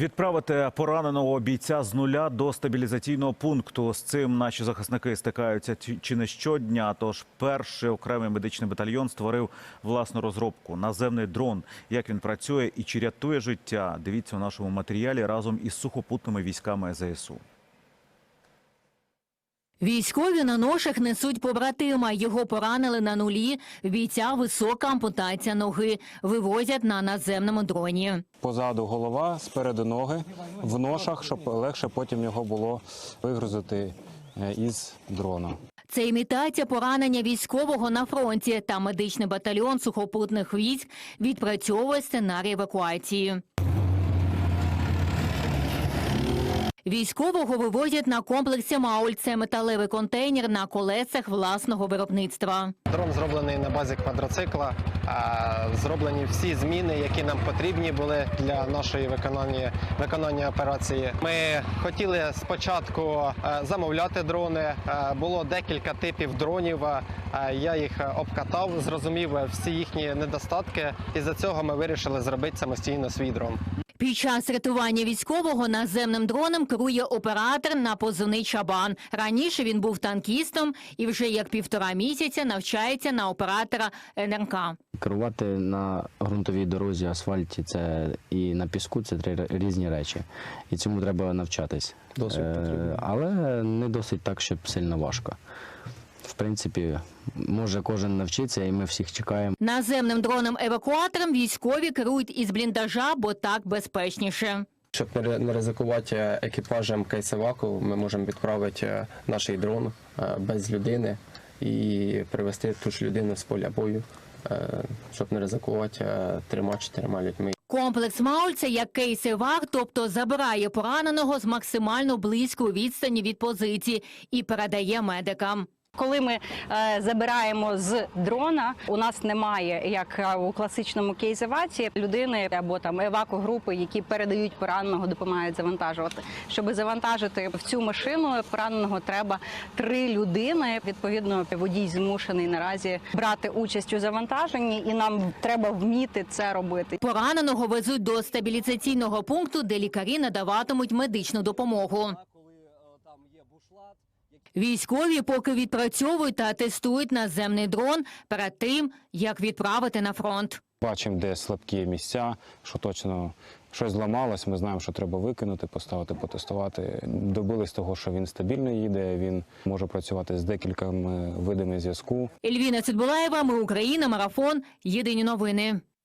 Відправити пораненого бійця з нуля до стабілізаційного пункту. З цим наші захисники стикаються чи не щодня. Тож перший окремий медичний батальйон створив власну розробку наземний дрон. Як він працює і чи рятує життя? Дивіться у нашому матеріалі разом із сухопутними військами ЗСУ. Військові на ношах несуть побратима. Його поранили на нулі. В Бійця висока ампутація ноги. Вивозять на наземному дроні. Позаду голова, спереду ноги, в ношах, щоб легше потім його було вигрузити е, із дрона. Це імітація поранення військового на фронті. Та медичний батальйон сухопутних військ відпрацьовує сценарій евакуації. Військового вивозять на комплексі Мауль. Це металевий контейнер на колесах власного виробництва. Дрон зроблений на базі квадроцикла. Зроблені всі зміни, які нам потрібні були для нашої виконання, виконання операції. Ми хотіли спочатку замовляти дрони. Було декілька типів дронів. Я їх обкатав, зрозумів всі їхні недостатки. І за цього ми вирішили зробити самостійно свій дрон. Під час рятування військового наземним дроном керує оператор на позивний Чабан. Раніше він був танкістом і вже як півтора місяця навчається на оператора НРК. Керувати на ґрунтовій дорозі, асфальті це і на піску це три різні речі. І цьому треба навчатись. Досвід Е, потрібен. Але не досить так, щоб сильно важко. В принципі, може кожен навчиться, і ми всіх чекаємо. Наземним дроном-евакуатором військові керують із бліндажа, бо так безпечніше. Щоб не ризикувати е, екіпажем кейсеваку, ми можемо відправити е, наш дрон е, без людини і привезти ту ж людину з поля бою, щоб не ризикувати трьома-чотирма людьми. Комплекс Мауль – це як кейсевак, тобто забирає пораненого з максимально близької відстані від позиції і передає медикам. Коли ми е, забираємо з дрона, у нас немає, як е, у класичному кейзеваці, людини або там евакогрупи, які передають пораненого, допомагають завантажувати. Щоб завантажити в цю машину пораненого, треба три людини. Відповідно, водій змушений наразі брати участь у завантаженні, і нам треба вміти це робити. Пораненого везуть до стабілізаційного пункту, де лікарі надаватимуть медичну допомогу. Військові поки відпрацьовують та тестують наземний дрон перед тим, як відправити на фронт. Бачимо, де слабкі місця, що точно щось зламалось. Ми знаємо, що треба викинути, поставити, потестувати. Добились того, що він стабільно їде. Він може працювати з декількома видами зв'язку. Ельвіна Цидбулаєва, ми Україна, марафон. Єдині новини.